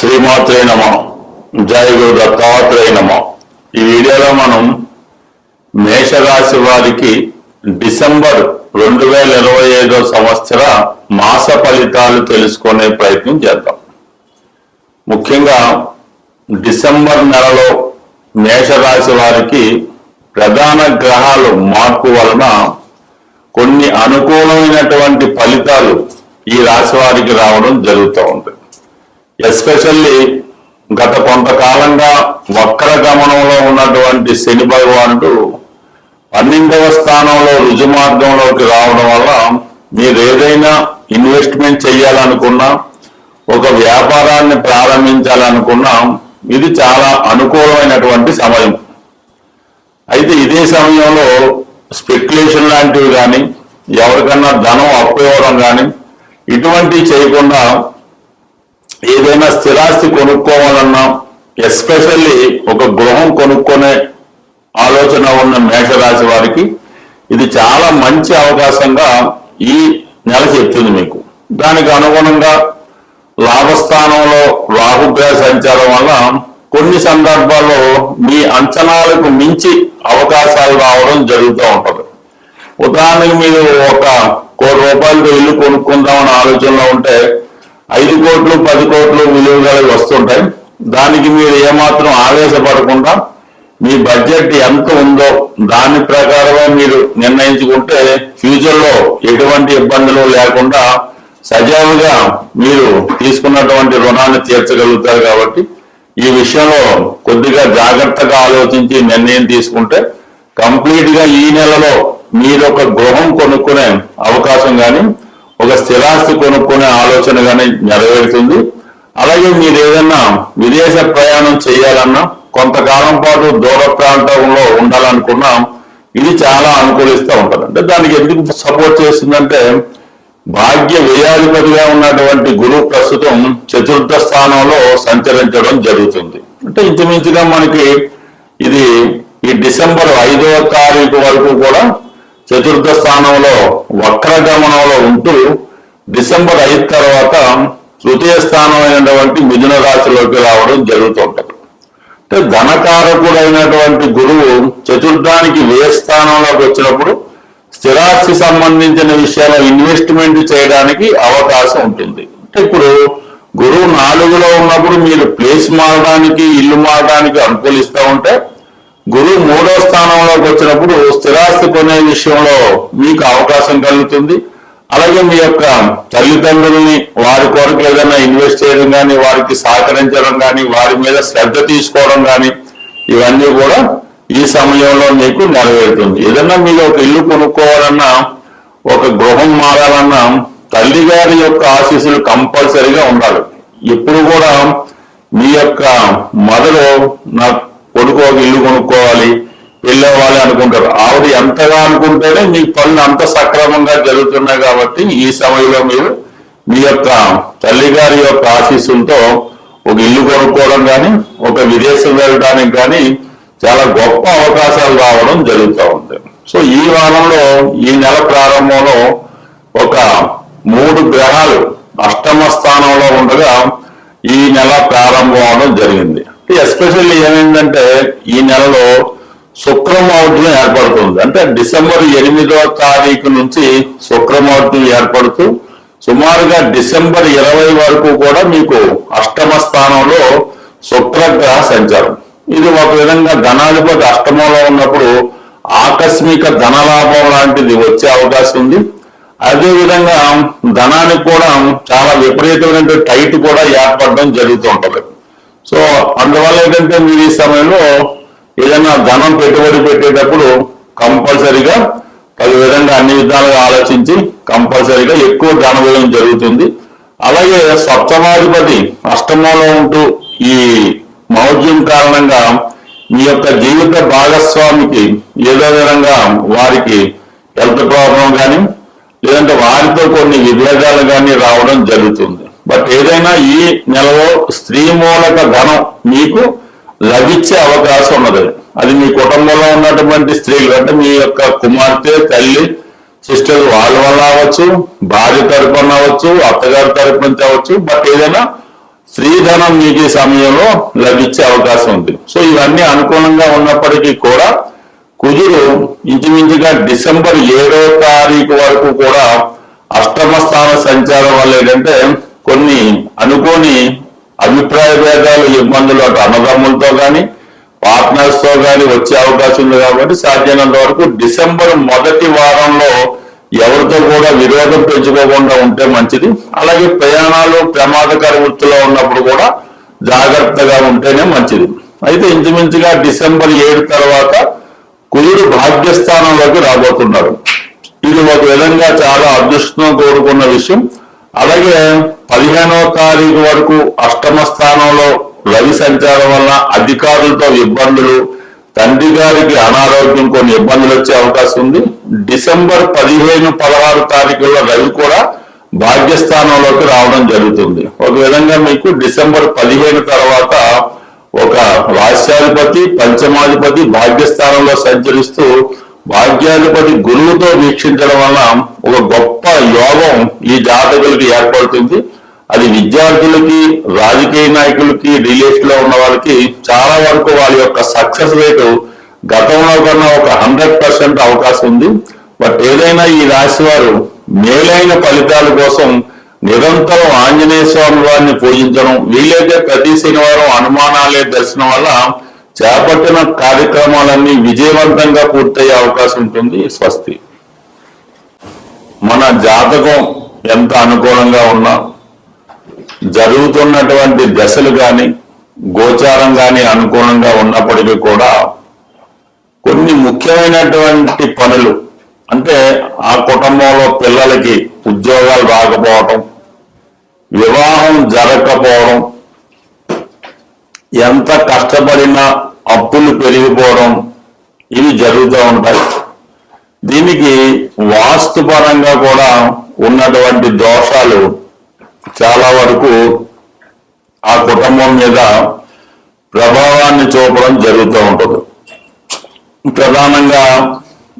శ్రీమాత్రే నమ. జయ గురు దత్తాత్రేయ నమ. ఈ వీడియోలో మనం మేషరాశి వారికి డిసెంబర్ రెండు వేల ఇరవై ఐదో సంవత్సర మాస ఫలితాలు తెలుసుకునే ప్రయత్నం చేద్దాం. ముఖ్యంగా డిసెంబర్ నెలలో మేషరాశి వారికి ప్రధాన గ్రహాలు మార్పు వలన కొన్ని అనుకూలమైనటువంటి ఫలితాలు ఈ రాశి వారికి రావడం జరుగుతూ ఉంటుంది. ఎస్పెషల్లీ గత కొంతకాలంగా వక్ర గమనంలో ఉన్నటువంటి శని భగవానుడు పన్నెండవ స్థానంలో రుజు మార్గంలోకి రావడం వల్ల మీరు ఏదైనా ఇన్వెస్ట్మెంట్ చేయాలనుకున్నా ఒక వ్యాపారాన్ని ప్రారంభించాలనుకున్నా ఇది చాలా అనుకూలమైనటువంటి సమయం. అయితే ఇదే సమయంలో స్పెక్యులేషన్ లాంటివి కానీ ఎవరికన్నా ధనం అప్పు ఇవ్వడం కానీ ఇటువంటివి చేయకుండా ఏదైనా స్థిరాస్తి కొనుక్కోవాలన్నా ఎస్పెషల్లీ ఒక గృహం కొనుక్కునే ఆలోచన ఉన్న మేషరాశి వారికి ఇది చాలా మంచి అవకాశంగా ఈ నెల చెప్తుంది మీకు. దానికి అనుగుణంగా లాభస్థానంలో రాహుగ్రహ సంచారం వల్ల కొన్ని సందర్భాల్లో మీ అంచనాలకు మించి అవకాశాలు రావడం జరుగుతూ ఉంటుంది. ఉదాహరణకు మీరు ఒక కోటి రూపాయలతో ఇల్లు కొనుక్కుందామని ఆలోచనలో ఉంటే ఐదు కోట్లు పది కోట్లు విలువ గల వస్తుంటాయి. దానికి మీరు ఏమాత్రం ఆవేశపడకుండా మీ బడ్జెట్ ఎంత ఉందో దాని ప్రకారమే మీరు నిర్ణయించుకుంటే ఫ్యూచర్లో ఎటువంటి ఇబ్బందులు లేకుండా సజావుగా మీరు తీసుకున్నటువంటి రుణాన్ని తీర్చగలుగుతారు కాబట్టి ఈ విషయంలో కొద్దిగా జాగ్రత్తగా ఆలోచించి నిర్ణయం తీసుకుంటే కంప్లీట్గా ఈ నెలలో మీరు ఒక గృహం కొనుక్కునే అవకాశం కానీ ఒక స్థిరాస్తి కొనుక్కునే ఆలోచన కానీ నెరవేరుతుంది. అలాగే మీరు ఏదైనా విదేశ ప్రయాణం చేయాలన్నా కొంతకాలం పాటు దూర ప్రాంతంలో ఉండాలనుకున్నా ఇది చాలా అనుకూలిస్తూ ఉంటుంది. అంటే దానికి ఎందుకు సపోర్ట్ చేస్తుందంటే భాగ్య వ్యయాధిపతిగా ఉన్నటువంటి గురువు ప్రస్తుతం చతుర్థ స్థానంలో సంచరించడం జరుగుతుంది. అంటే ఇంచుమించుగా మనకి ఇది ఈ డిసెంబర్ ఐదవ తారీఖు వరకు కూడా చతుర్థ స్థానంలో వక్రగమనంలో ఉంటూ డిసెంబర్ ఐదు తర్వాత తృతీయ స్థానమైనటువంటి మిథున రాశిలోకి రావడం జరుగుతుంటది. అంటే ధనకారకుడైనటువంటి గురువు చతుర్థానికి వ్యయ స్థానంలోకి వచ్చినప్పుడు స్థిరాస్తి సంబంధించిన విషయాలు ఇన్వెస్ట్మెంట్ చేయడానికి అవకాశం ఉంటుంది. అంటే ఇప్పుడు గురువు నాలుగులో ఉన్నప్పుడు మీరు ప్లేస్ మారడానికి ఇల్లు మారడానికి అనుకూలిస్తూ ఉంటే గురువు మూడో స్థానంలోకి వచ్చినప్పుడు స్థిరాస్తి కొనే విషయంలో మీకు అవకాశం కలుగుతుంది. అలాగే మీ యొక్క తల్లిదండ్రుల్ని వారి కొరకు ఏదైనా ఇన్వెస్ట్ చేయడం కానీ వారికి సహకరించడం కానీ వారి మీద శ్రద్ధ తీసుకోవడం కానీ ఇవన్నీ కూడా ఈ సమయంలో మీకు నెరవేరుతుంది. ఏదన్నా మీరు ఒక ఇల్లు కొనుక్కోవాలన్నా ఒక గృహం మారాలన్నా తల్లి గారి యొక్క ఆశీస్సులు కంపల్సరీగా ఉండాలి. ఇప్పుడు కూడా మీ యొక్క మదలో నా కొడుకు ఒక ఇల్లు కొనుక్కోవాలి. వెళ్ళేవాలి అనుకుంటారు. ఆవిడ ఎంతగా అనుకుంటేనే మీ పనులు అంత సక్రమంగా జరుగుతున్నాయి కాబట్టి ఈ సమయంలో మీరు మీ యొక్క తల్లి గారి యొక్క ఆశీస్సులతో ఒక ఇల్లు కొనుక్కోవడం కానీ ఒక విదేశం వెళ్ళడానికి కానీ చాలా గొప్ప అవకాశాలు రావడం జరుగుతూ ఉంది. సో ఈ వారంలో ఈ నెల ప్రారంభంలో ఒక మూడు గ్రహాలు అష్టమ స్థానంలో ఉండగా ఈ నెల ప్రారంభం అవడం జరిగింది. ఎస్పెషల్లీ ఏమైందంటే ఈ నెలలో శుక్రమౌఢ్యం ఏర్పడుతుంది. అంటే డిసెంబర్ ఎనిమిదో తారీఖు నుంచి శుక్రమౌఢ్యం ఏర్పడుతూ సుమారుగా డిసెంబర్ ఇరవై వరకు కూడా మీకు అష్టమ స్థానంలో శుక్రగ్రహ సంచారం. ఇది ఒక విధంగా ధనాధిపతి అష్టమంలో ఉన్నప్పుడు ఆకస్మిక ధనలాభం లాంటిది వచ్చే అవకాశం ఉంది. అదే విధంగా ధనానికి కూడా చాలా విపరీతమైన టైట్ కూడా ఏర్పడడం జరుగుతూ ఉంటుంది. సో అందువల్ల ఏంటంటే మీరు ఈ సమయంలో ఏదైనా ధనం పెట్టుబడి పెట్టేటప్పుడు కంపల్సరీగా పది విధంగా అన్ని విధాలుగా ఆలోచించి కంపల్సరీగా ఎక్కువ ధన వ్యయం జరుగుతుంది. అలాగే సప్తమాధిపతి అష్టమంలో ఉంటూ ఈ మౌఢ్యం కారణంగా మీ యొక్క జీవిత భాగస్వామికి ఏదో విధంగా వారికి హెల్త్ ప్రాబ్లం కానీ లేదంటే వారితో కొన్ని విభేదాలు కానీ రావడం జరుగుతుంది. బట్ ఏదైనా ఈ నెలలో స్త్రీ మూలక ధనం మీకు లభించే అవకాశం ఉన్నది. అది మీ కుటుంబంలో ఉన్నటువంటి స్త్రీలు అంటే మీ యొక్క కుమార్తె తల్లి సిస్టర్ వాళ్ళ వల్ల అవ్వచ్చు భార్య తరపున అవ్వచ్చు అత్తగారి తరపు నుంచి అవ్వచ్చు బట్ ఏదైనా స్త్రీధనం మీకు సమయంలో లభించే అవకాశం ఉంది. సో ఇవన్నీ అనుకూలంగా ఉన్నప్పటికీ కూడా కుజుడు ఇంచుమించుగా డిసెంబర్ ఏడో తారీఖు వరకు కూడా అష్టమ స్థాన సంచారం వల్ల ఏంటంటే కొన్ని అనుకోని అభిప్రాయ భేదాలు ఇబ్బందులు అటు అన్నదమ్ములతో కానీ పార్ట్నర్స్తో కానీ వచ్చే అవకాశం ఉంది కాబట్టి సాధ్యమైనంత వరకు డిసెంబర్ మొదటి వారంలో ఎవరితో కూడా విరోధం పెంచుకోకుండా ఉంటే మంచిది. అలాగే ప్రయాణాలు ప్రమాదకర వృత్తిలో ఉన్నప్పుడు కూడా జాగ్రత్తగా ఉంటేనే మంచిది. అయితే ఇంచుమించుగా డిసెంబర్ ఏడు తర్వాత కుజుడు భాగ్యస్థానంలోకి రాబోతున్నారు. ఇది ఒక విధంగా చాలా అదృష్టం కోరుకున్న విషయం. అలాగే పదిహేనవ తారీఖు వరకు అష్టమ స్థానంలో రవి సంచారం వల్ల అధికారులతో ఇబ్బందులు తండ్రి గారికి అనారోగ్యం కొన్ని ఇబ్బందులు వచ్చే అవకాశం ఉంది. డిసెంబర్ పదిహేను పదహారు తారీఖుల్లో రవి కూడా భాగ్యస్థానంలోకి రావడం జరుగుతుంది. ఒక విధంగా మీకు డిసెంబర్ పదిహేను తర్వాత ఒక రాష్ట్రాధిపతి పంచమాధిపతి భాగ్యస్థానంలో సంచరిస్తూ భాగ్యాధిపతి గురువుతో వీక్షించడం వల్ల ఒక గొప్ప యోగం ఈ జాతకులకి ఏర్పడుతుంది. అది విద్యార్థులకి రాజకీయ నాయకులకి రిలేషన్లో ఉన్న వాళ్ళకి చాలా వరకు వాళ్ళ యొక్క సక్సెస్ రేటు గతంలో కన్నా ఒక హండ్రెడ్ పర్సెంట్ అవకాశం ఉంది. బట్ ఏదైనా ఈ రాశి వారు మేలైన ఫలితాల కోసం నిరంతరం ఆంజనేయ స్వామి వారిని పూజించడం వీలైతే ప్రతి శనివారం అనుమానాలే దర్శనం వల్ల చేపట్టిన కార్యక్రమాలన్నీ విజయవంతంగా పూర్తయ్యే అవకాశం ఉంటుంది స్వస్తి. మన జాతకం ఎంత అనుకూలంగా ఉన్నా జరుగుతున్నటువంటి దశలు కానీ గోచారం కానీ అనుకూలంగా ఉన్నప్పటికీ కూడా కొన్ని ముఖ్యమైనటువంటి పనులు అంటే ఆ కుటుంబంలో పిల్లలకి ఉద్యోగాలు రాకపోవటం వివాహం జరగకపోవడం ఎంత కష్టపడినా అప్పులు పెరిగిపోవడం ఇవి జరుగుతూ ఉంటాయి దీనికి వాస్తుపరంగా కూడా ఉన్నటువంటి దోషాలు చాలా వరకు ఆ కుటుంబం మీద ప్రభావాన్ని చూపడం జరుగుతూ ఉంటుంది. ప్రధానంగా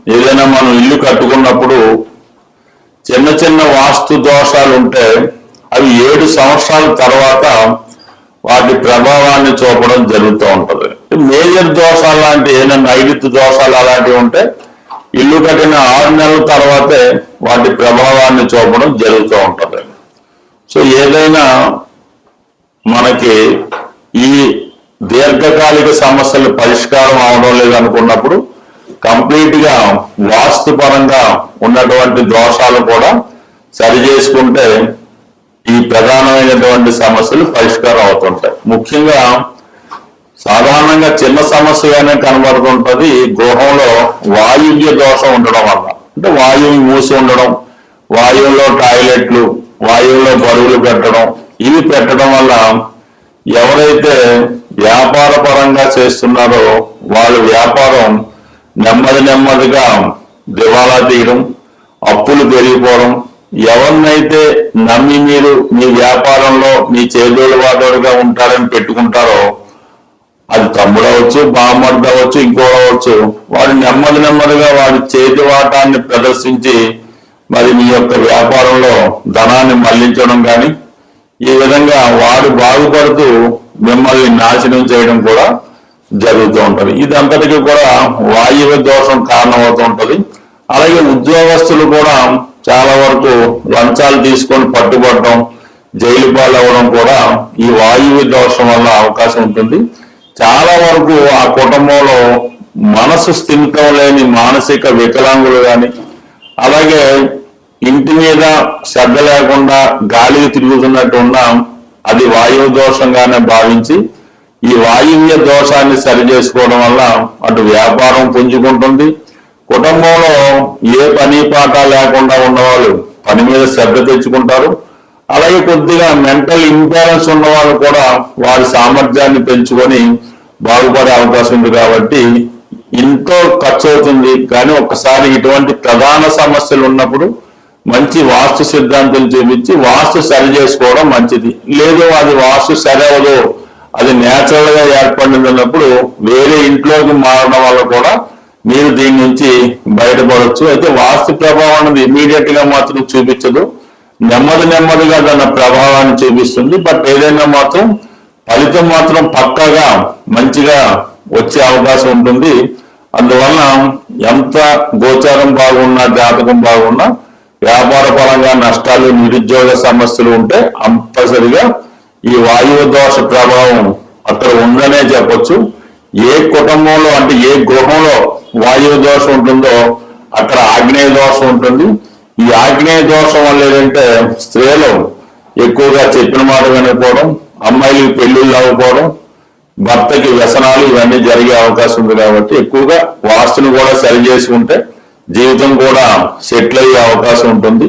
ఏదైనా మనం ఇల్లు కట్టుకున్నప్పుడు చిన్న చిన్న వాస్తు దోషాలు ఉంటే అవి ఏడు సంవత్సరాల తర్వాత వాటి ప్రభావాన్ని చూపడం జరుగుతూ ఉంటది. మేజర్ దోషాలు లాంటి ఏదైనా నైరుతి దోషాలు అలాంటివి ఉంటే ఇల్లు కట్టిన ఆరు నెలల తర్వాతే వాటి ప్రభావాన్ని చూపడం జరుగుతూ ఉంటది. సో ఏదైనా మనకి ఈ దీర్ఘకాలిక సమస్యలు పరిష్కారం అవడం లేదనుకున్నప్పుడు కంప్లీట్గా వాస్తుపరంగా ఉన్నటువంటి దోషాలు కూడా సరి చేసుకుంటే ఈ ప్రధానమైనటువంటి సమస్యలు పరిష్కారం అవుతుంటాయి. ముఖ్యంగా సాధారణంగా చిన్న సమస్యగానే కనబడుతుంటది గృహంలో వాయువ్య దోషం ఉండడం వల్ల. అంటే వాయువు మూసి ఉండడం వాయువులో టాయిలెట్లు వాయువులో బరువులు పెట్టడం ఇవి పెట్టడం వల్ల ఎవరైతే వ్యాపార పరంగా చేస్తున్నారో వాళ్ళ వ్యాపారం నెమ్మది నెమ్మదిగా దివాలా తీయడం అప్పులు పెరిగిపోవడం ఎవరినైతే నమ్మి మీరు మీ వ్యాపారంలో మీ చేదోడు వాదోడుగా ఉంటారని పెట్టుకుంటారో అది తమ్ముడు అవ్వచ్చు బామ్మర్ది అవ్వచ్చు ఇంకోటి అవ్వచ్చు వాడు నెమ్మది నెమ్మదిగా వాడి చేతి వాటాన్ని ప్రదర్శించి మరి మీ యొక్క వ్యాపారంలో ధనాన్ని మళ్ళించడం కానీ ఈ విధంగా వాడు బాగుపడుతూ మిమ్మల్ని నాశనం చేయడం కూడా జరుగుతూ ఉంటది. ఇదంతటికీ కూడా వాయువ్య దోషం కారణమవుతూ ఉంటది. అలాగే ఉద్యోగస్తులు కూడా చాలా వరకు లంచాలు తీసుకొని పట్టుబడటం జైలు పాలవ్వడం కూడా ఈ వాయువ్య దోషం వల్ల అవకాశం ఉంటుంది. చాలా వరకు ఆ కుటుంబంలో మనసు స్థిమితం లేని మానసిక వికలాంగులు గాని అలాగే ఇంటి మీద శ్రద్ధ లేకుండా గాలికి తిరుగుతున్నట్టు ఉన్నా అది వాయువు దోషంగానే భావించి ఈ వాయువ్య దోషాన్ని సరి చేసుకోవడం వల్ల అటు వ్యాపారం పుంజుకుంటుంది కుటుంబంలో ఏ పని పాట లేకుండా ఉన్నవాళ్ళు పని మీద శ్రద్ధ తెచ్చుకుంటారు. అలాగే కొద్దిగా మెంటల్ ఇంబ్యాలెన్స్ ఉన్న వాళ్ళు కూడా వారి సామర్థ్యాన్ని పెంచుకొని బాగుపడే అవకాశం ఉంది కాబట్టి ఎంతో ఖర్చు అవుతుంది కానీ ఒక్కసారి ఇటువంటి ప్రధాన సమస్యలు ఉన్నప్పుడు మంచి వాస్తు సిద్ధాంతం చూపించి వాస్తు సరి చేసుకోవడం మంచిది. లేదు అది వాస్తు సరి అవ్వదు. అది నేచురల్గా ఏర్పడింది అన్నప్పుడు వేరే ఇంట్లోకి మారడం వల్ల కూడా మీరు దీని నుంచి బయటపడవచ్చు అయితే వాస్తు ప్రభావం అనేది ఇమీడియట్గా మాత్రం చూపించదు. నెమ్మది నెమ్మదిగా దాని ప్రభావాన్ని చూపిస్తుంది. బట్ ఏదైనా మాత్రం ఫలితం మాత్రం పక్కగా మంచిగా వచ్చే అవకాశం ఉంటుంది. అందువలన ఎంత గోచారం బాగున్నా జాతకం బాగున్నా వ్యాపార పరంగా నష్టాలు నిరుద్యోగ సమస్యలు ఉంటే కంపల్సరిగా ఈ వాయువు దోష ప్రభావం అక్కడ ఉందనే చెప్పొచ్చు. ఏ కుటుంబంలో అంటే ఏ గృహంలో వాయువు దోషం ఉంటుందో అక్కడ ఆగ్నేయ దోషం ఉంటుంది. ఈ ఆగ్నేయ దోషం వల్ల ఏంటంటే స్త్రీలు ఎక్కువగా చెప్పిన మాట వినకపోవడం అమ్మాయిలు పెళ్ళిళ్ళు అవ్వకపోవడం భర్తకి వ్యసనాలు ఇవన్నీ జరిగే అవకాశం ఉంది కాబట్టి ఎక్కువగా వాస్తుని కూడా సరి చేసుకుంటే జీవితం కూడా సెటిల్ అయ్యే అవకాశం ఉంటుంది.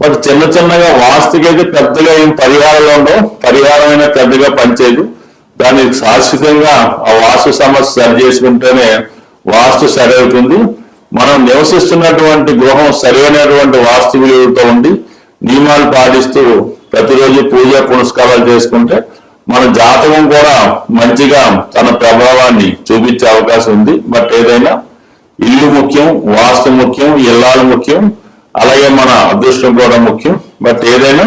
బట్ చిన్న చిన్నగా వాస్తుకి అయితే పెద్దగా ఏం పరిహారాలు ఉండవు. పరిహారం అయినా పెద్దగా పనిచేయదు. దానికి శాశ్వతంగా ఆ వాస్తు సమస్య సరి చేసుకుంటేనే వాస్తు సరి అవుతుంది మనం నివసిస్తున్నటువంటి గృహం సరైనటువంటి వాస్తు విలువలతో ఉండి నియమాలు పాటిస్తూ ప్రతిరోజు పూజ పునస్కారాలు చేసుకుంటే మన జాతకం కూడా మంచిగా తన ప్రభావాన్ని చూపించే అవకాశం ఉంది. బట్ ఏదైనా ఇల్లు ముఖ్యం వాస్తు ముఖ్యం ఇల్లాలు ముఖ్యం అలాగే మన అదృష్టం కూడా ముఖ్యం. బట్ ఏదైనా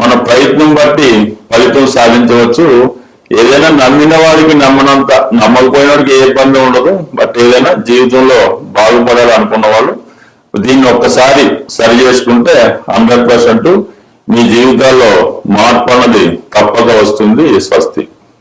మన ప్రయత్నం బట్టి ఫలితం సాధించవచ్చు. ఏదైనా నమ్మిన వాడికి నమ్మనంత నమ్మకపోయిన వాడికి ఏ ఇబ్బంది ఉండదు. బట్ ఏదైనా జీవితంలో బాగుపడాలి అనుకున్న వాళ్ళు దీన్ని ఒక్కసారి సరి చేసుకుంటే హండ్రెడ్ పర్సెంట్ మీ జీవితాల్లో మార్పు అన్నది తప్పక వస్తుంది. స్వస్తి.